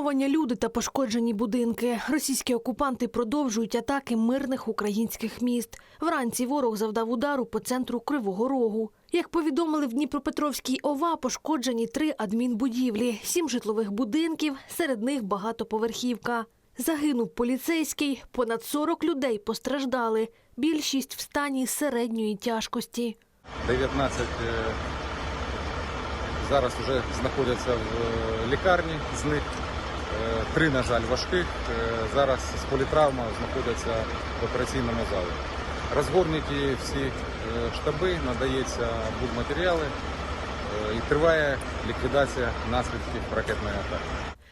Травмовані люди та пошкоджені будинки. Російські окупанти продовжують атаки мирних українських міст. Вранці ворог завдав удару по центру Кривого Рогу. Як повідомили в Дніпропетровській ОВА, пошкоджені три адмінбудівлі, сім житлових будинків, серед них багатоповерхівка. Загинув поліцейський, понад 40 людей постраждали, більшість в стані середньої тяжкості. 19 е, зараз вже знаходяться в е, лікарні з них. Три, на жаль, важких. Е, Зараз з політравмою знаходяться в операційному залі. Розгорнуті всі е, штаби, надається будматеріали е, і триває ліквідація наслідків ракетної атаки.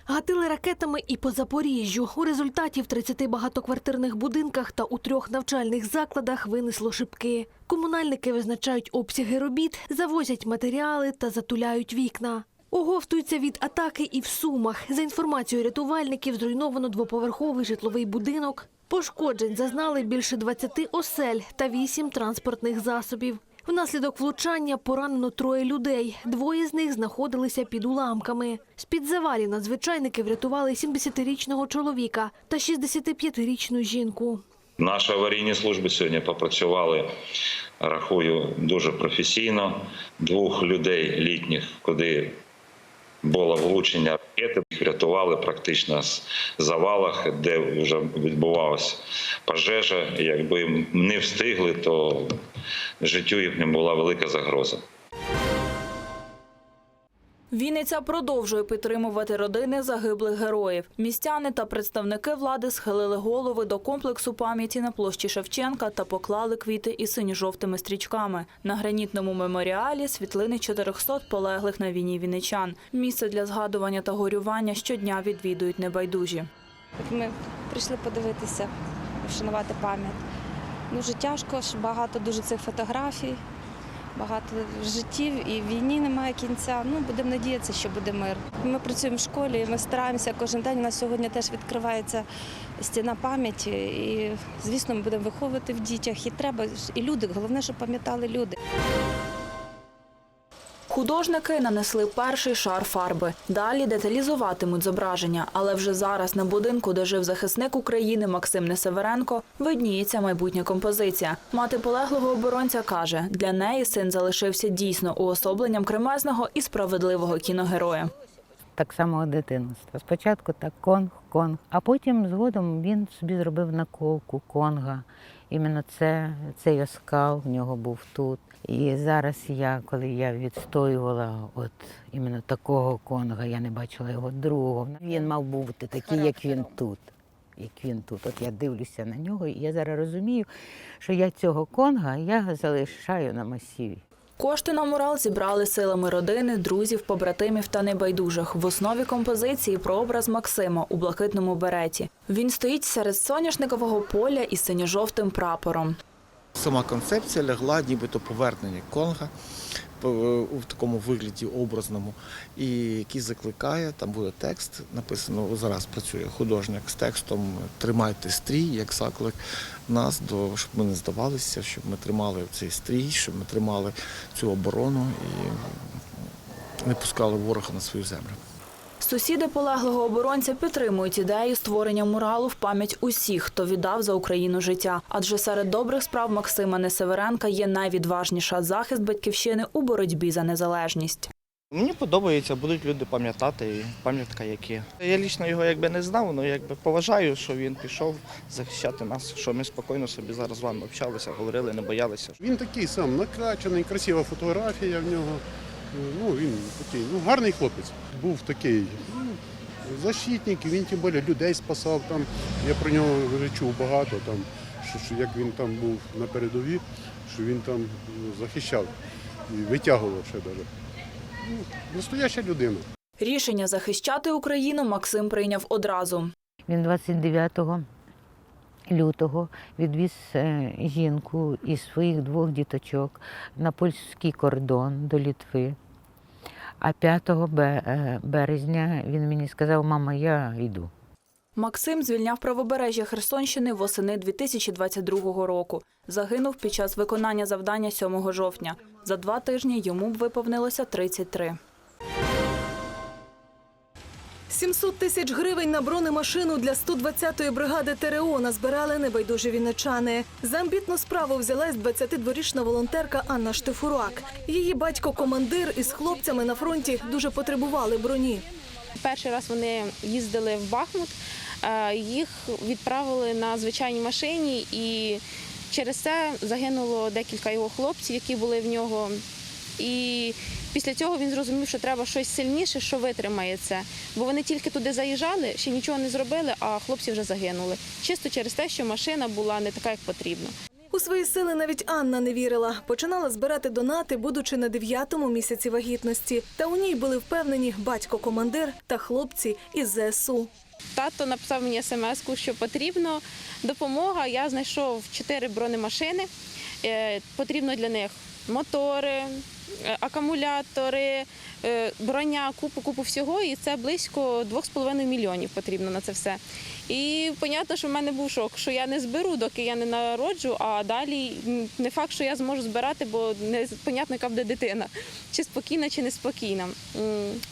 Гатили ракетами і по Запоріжжю. У результаті в 30 багатоквартирних будинках та у трьох навчальних закладах винесло шибки. Комунальники визначають обсяги робіт, завозять матеріали та затуляють вікна. Оговтуються від атаки і в Сумах. За інформацією рятувальників, зруйновано двоповерховий житловий будинок. Пошкоджень зазнали більше 20 осель та 8 транспортних засобів. Внаслідок влучання поранено троє людей. Двоє з них знаходилися під уламками. З-під завалів надзвичайники врятували 70-річного чоловіка та 65-річну жінку. Наші аварійні служби сьогодні попрацювали, рахую, дуже професійно. Двох людей літніх, куди було влучення ракети, врятували практично з завалах, де вже відбувалася пожежа. Якби не встигли, то життю їхнім була велика загроза. Вінниця продовжує підтримувати родини загиблих героїв. Містяни та представники влади схилили голови до комплексу пам'яті на площі Шевченка та поклали квіти із синьо-жовтими стрічками. На гранітному меморіалі світлини 400 полеглих на війні вінничан. Місце для згадування та горювання щодня відвідують небайдужі. Ми прийшли подивитися, вшанувати пам'ять. Дуже тяжко, багато дуже цих фотографій, багато життів і війні немає кінця. Ну, будемо надіятися, що буде мир. Ми працюємо в школі, ми стараємося кожен день. У нас сьогодні теж відкривається стіна пам'яті. І, звісно, ми будемо виховувати в дітях. І треба, і люди, головне, щоб пам'ятали люди. Художники нанесли перший шар фарби. Далі деталізуватимуть зображення, але вже зараз на будинку, де жив захисник України Максим Несеверенко, видніється майбутня композиція. Мати полеглого оборонця каже, для неї син залишився дійсно уособленням кремезного і справедливого кіногероя. так само дитинства. Спочатку так конг, конг, а потім згодом він собі зробив наколку конга. Іменно це, цей оскал в нього був тут. І зараз я, коли я відстоювала от іменно такого конга, я не бачила його другого. Він мав бути такий, як він тут. Як він тут. От я дивлюся на нього, і я зараз розумію, що я цього конга я залишаю на масиві. Кошти на мурал зібрали силами родини, друзів, побратимів та небайдужих. В основі композиції прообраз Максима у блакитному береті. Він стоїть серед соняшникового поля із синьо-жовтим прапором. Сама концепція лягла нібито повернення Конга по- у такому вигляді образному, і який закликає, там буде текст написано, зараз працює художник з текстом Тримайте стрій як заклик нас, до, щоб ми не здавалися, щоб ми тримали цей стрій, щоб ми тримали цю оборону і не пускали ворога на свою землю. Сусіди полеглого оборонця підтримують ідею створення муралу в пам'ять усіх, хто віддав за Україну життя. Адже серед добрих справ Максима Несеверенка є найвідважніша захист батьківщини у боротьбі за незалежність. Мені подобається, будуть люди пам'ятати і пам'ятка як є. Я лічно його якби не знав, але якби поважаю, що він пішов захищати нас, що ми спокійно собі зараз з вами общалися, говорили, не боялися. Він такий сам накрачений, красива фотографія в нього. Ну, він такий, ну, гарний хлопець. Був такий ну, защитник, він тим більше людей спасав там. Я про нього вже чув багато, там, що, що як він там був на передовій, що він там ну, захищав і витягував ще навіть. Ну, настояща людина. Рішення захищати Україну Максим прийняв одразу. Він 29 лютого відвіз е, жінку і своїх двох діточок на польський кордон до Літви. А 5 е, березня він мені сказав, мама, я йду. Максим звільняв правобережжя Херсонщини восени 2022 року. Загинув під час виконання завдання 7 жовтня. За два тижні йому б виповнилося 33. 700 тисяч гривень на бронемашину для 120-ї бригади ТРО назбирали небайдужі вінничани. За амбітну справу взялась 22-річна волонтерка Анна Штефурак. Її батько-командир із хлопцями на фронті дуже потребували броні. Перший раз вони їздили в Бахмут, е, їх відправили на звичайній машині, і через це загинуло декілька його хлопців, які були в нього. І після цього він зрозумів, що треба щось сильніше, що витримає це. Бо вони тільки туди заїжджали, ще нічого не зробили, а хлопці вже загинули. Чисто через те, що машина була не така, як потрібно. У свої сили навіть Анна не вірила. Починала збирати донати, будучи на дев'ятому місяці вагітності. Та у ній були впевнені батько-командир та хлопці із ЗСУ. Тато написав мені смс, що потрібно допомога. Я знайшов чотири бронемашини. Е, Потрібно для них мотори, акумулятори, е, броня, купу, купу всього. І це близько 2,5 мільйонів потрібно на це все. І понятно, що в мене був шок, що я не зберу, доки я не народжу, а далі не факт, що я зможу збирати, бо не понятно, яка буде дитина, чи спокійна, чи неспокійна.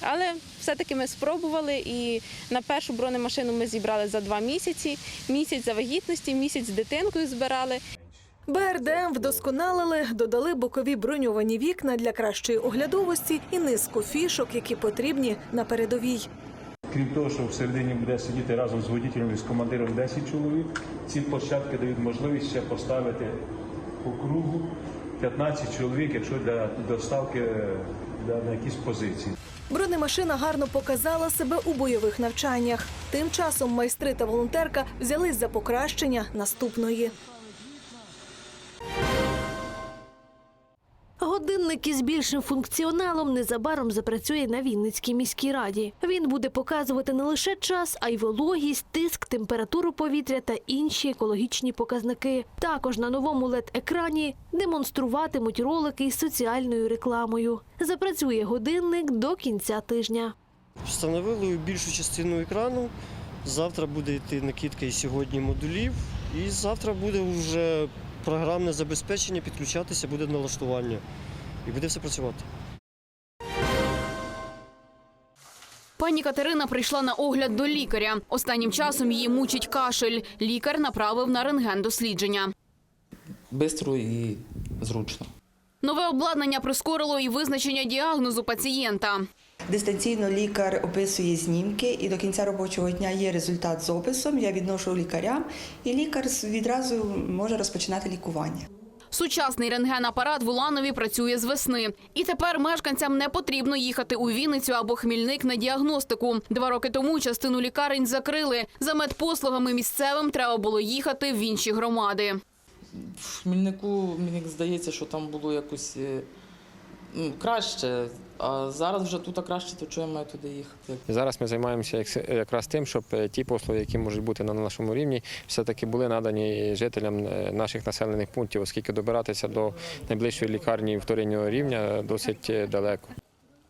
Але все-таки ми спробували, і на першу бронемашину ми зібрали за два місяці. Місяць за вагітності, місяць з дитинкою збирали. БРДМ вдосконалили, додали бокові броньовані вікна для кращої оглядовості і низку фішок, які потрібні на передовій. Крім того, що всередині буде сидіти разом з водітелем і з командиром 10 чоловік, ці площадки дають можливість ще поставити по кругу 15 чоловік, якщо для доставки е, для- на якісь позиції. Бронемашина гарно показала себе у бойових навчаннях. Тим часом майстри та волонтерка взялись за покращення наступної. Годинник із більшим функціоналом незабаром запрацює на Вінницькій міській раді. Він буде показувати не лише час, а й вологість, тиск, температуру повітря та інші екологічні показники. Також на новому led екрані демонструватимуть ролики із соціальною рекламою. Запрацює годинник до кінця тижня. Встановили більшу частину екрану. Завтра буде йти накидка і сьогодні модулів. І завтра буде вже програмне забезпечення, підключатися, буде налаштування. І буде все працювати. Пані Катерина прийшла на огляд до лікаря. Останнім часом її мучить кашель. Лікар направив на рентген-дослідження. Бистро і зручно. Нове обладнання прискорило і визначення діагнозу пацієнта. Дистанційно лікар описує знімки, і до кінця робочого дня є результат з описом. Я відношу лікарям, і лікар відразу може розпочинати лікування. Сучасний рентген-апарат в Уланові працює з весни. І тепер мешканцям не потрібно їхати у Вінницю або Хмільник на діагностику. Два роки тому частину лікарень закрили. За медпослугами місцевим треба було їхати в інші громади. В Хмільнику мені здається, що там було якось е, ну, краще, а зараз вже тут краще, то чого я маю туди їхати? Зараз ми займаємося якраз тим, щоб е, ті послуги, які можуть бути на нашому рівні, все-таки були надані жителям е, наших населених пунктів, оскільки добиратися до найближчої лікарні вторинного рівня досить е, далеко.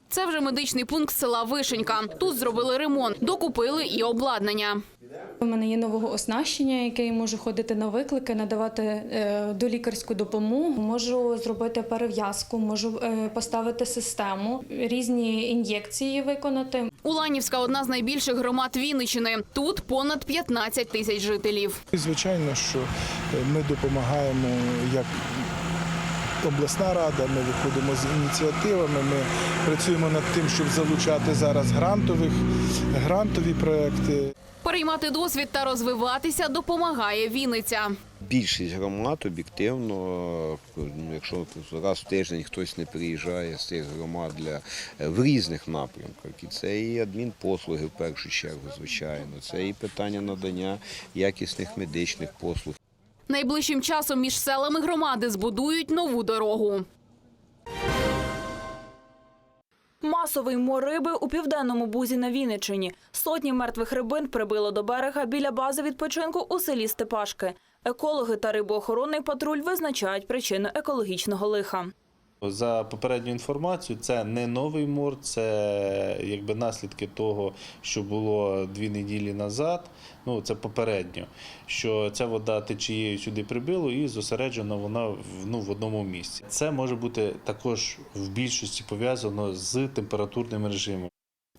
Це вже медичний пункт села Вишенька. Тут зробили ремонт, докупили і обладнання. У мене є нового оснащення, яке я можу ходити на виклики, надавати е, долікарську допомогу. Можу зробити перев'язку, можу е, поставити систему, різні ін'єкції виконати. Уланівська одна з найбільших громад Вінничини. Тут понад 15 тисяч жителів. Звичайно, що ми допомагаємо як обласна рада, ми виходимо з ініціативами, ми працюємо над тим, щоб залучати зараз грантових, грантові проекти. Переймати досвід та розвиватися допомагає Вінниця. Більшість громад об'єктивно, ну, якщо раз в тиждень хтось не приїжджає з цих громад для в різних напрямках, і це і адмінпослуги в першу чергу, звичайно, це і питання надання якісних медичних послуг. Найближчим часом між селами громади збудують нову дорогу. Масовий мор риби у південному бузі на Вінниччині. Сотні мертвих рибин прибило до берега біля бази відпочинку у селі Степашки. Екологи та рибоохоронний патруль визначають причину екологічного лиха. За попередню інформацію, це не новий мор, це якби наслідки того, що було дві неділі назад. Ну це попередньо, що ця вода течією сюди прибило і зосереджена вона в, ну, в одному місці. Це може бути також в більшості пов'язано з температурним режимом.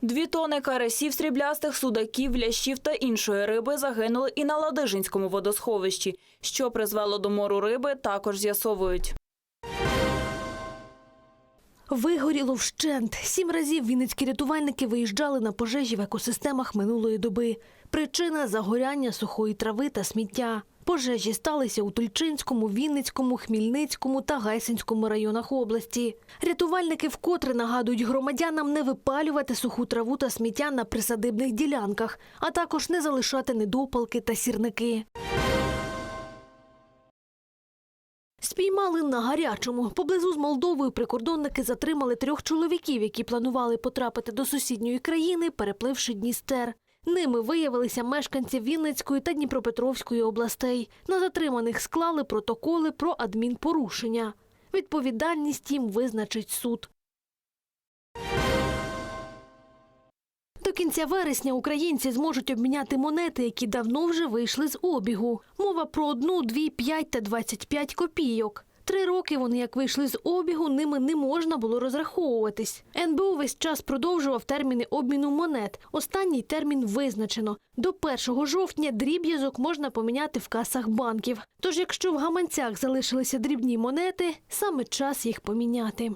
Дві тони карасів, сріблястих, судаків, лящів та іншої риби загинули і на Ладижинському водосховищі. Що призвело до мору риби, також з'ясовують. Вигоріло вщент. Сім разів вінницькі рятувальники виїжджали на пожежі в екосистемах минулої доби. Причина загоряння сухої трави та сміття. Пожежі сталися у Тульчинському, Вінницькому, Хмільницькому та Гайсинському районах області. Рятувальники вкотре нагадують громадянам не випалювати суху траву та сміття на присадибних ділянках, а також не залишати недопалки та сірники. Спіймали на гарячому. Поблизу з Молдовою прикордонники затримали трьох чоловіків, які планували потрапити до сусідньої країни, перепливши Дністер. Ними виявилися мешканці Вінницької та Дніпропетровської областей. На затриманих склали протоколи про адмінпорушення. Відповідальність їм визначить суд. До кінця вересня українці зможуть обміняти монети, які давно вже вийшли з обігу. Мова про одну, дві, п'ять та двадцять п'ять копійок. Три роки вони, як вийшли з обігу, ними не можна було розраховуватись. НБУ весь час продовжував терміни обміну монет. Останній термін визначено. До 1 жовтня дріб'язок можна поміняти в касах банків. Тож, якщо в гаманцях залишилися дрібні монети, саме час їх поміняти.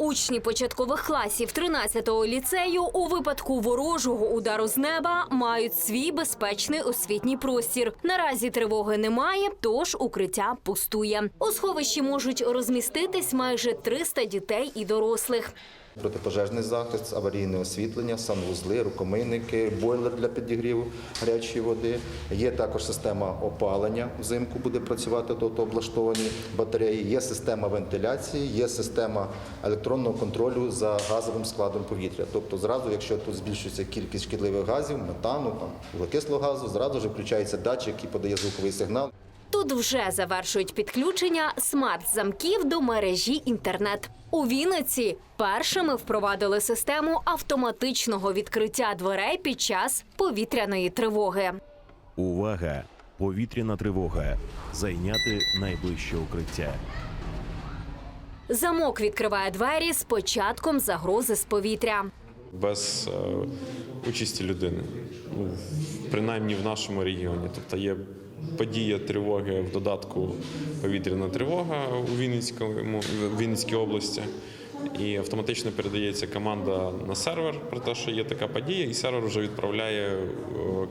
Учні початкових класів 13-го ліцею у випадку ворожого удару з неба мають свій безпечний освітній простір. Наразі тривоги немає, тож укриття пустує. У сховищі можуть розміститись майже 300 дітей і дорослих. Протипожежний захист, аварійне освітлення, санвузли, рукомийники, бойлер для підігріву гарячої води. Є також система опалення. Взимку буде працювати тут облаштовані батареї. Є система вентиляції, є система електронного контролю за газовим складом повітря. Тобто, зразу, якщо тут збільшується кількість шкідливих газів, метану, там вуглекислого газу, зразу ж включається датчик, який подає звуковий сигнал. Тут вже завершують підключення смарт-замків до мережі інтернет. У Вінниці першими впровадили систему автоматичного відкриття дверей під час повітряної тривоги. Увага! Повітряна тривога. Зайняти найближче укриття. Замок відкриває двері з початком загрози з повітря. без е, участі людини, ну, принаймні в нашому регіоні. Тобто є подія тривоги в додатку повітряна тривога у Вінницькому Вінницькій області. І автоматично передається команда на сервер про те, що є така подія, і сервер вже відправляє е,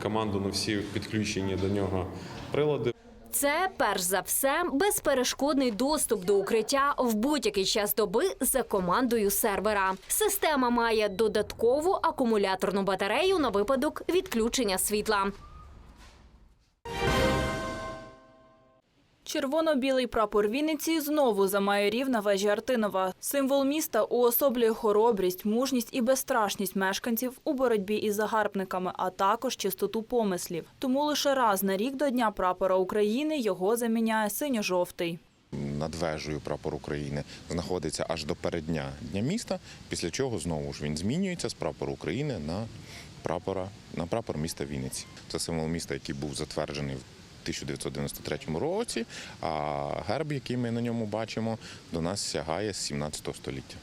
команду на всі підключені до нього прилади. Це перш за все безперешкодний доступ до укриття в будь-який час доби за командою сервера. Система має додаткову акумуляторну батарею на випадок відключення світла. Червоно-білий прапор Вінниці знову за майорів на вежі Артинова. Символ міста уособлює хоробрість, мужність і безстрашність мешканців у боротьбі із загарбниками, а також чистоту помислів. Тому лише раз на рік до Дня прапора України його заміняє синьо-жовтий. Над вежею прапор України знаходиться аж до переддня дня міста. Після чого знову ж він змінюється з прапору України на прапора на прапор міста Вінниці. Це символ міста, який був затверджений 1993 році. А герб, який ми на ньому бачимо, до нас сягає з 17 століття.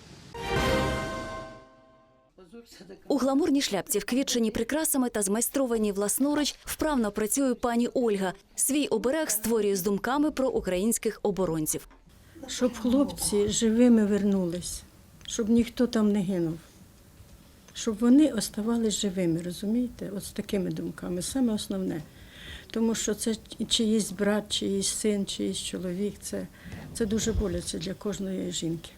У гламурній шляпці, вквітченій прикрасами та змайстрованій власноруч, вправно працює пані Ольга. Свій оберег створює з думками про українських оборонців. Щоб хлопці живими вернулись, щоб ніхто там не гинув. Щоб вони оставались живими, розумієте? От з такими думками. Саме основне Тому що це чиїсь брат, чиїсь син, чиїсь чоловік. Це, це дуже боляче для кожної жінки.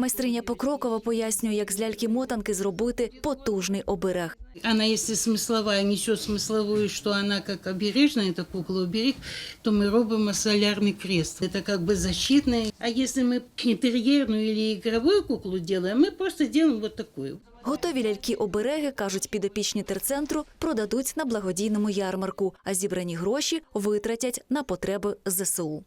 Майстриня Покрокова пояснює, як з ляльки-мотанки зробити потужний оберег. Она, если смысловая несет смысловую, что она как обережная, это кукла-оберег, то мы робимо солярный крест. Это как бы защитное. А если мы интерьерную или игровую куклу делаем, мы просто делаем вот такую. Готові ляльки-обереги, кажуть підопічні терцентру, продадуть на благодійному ярмарку, а зібрані гроші витратять на потреби ЗСУ.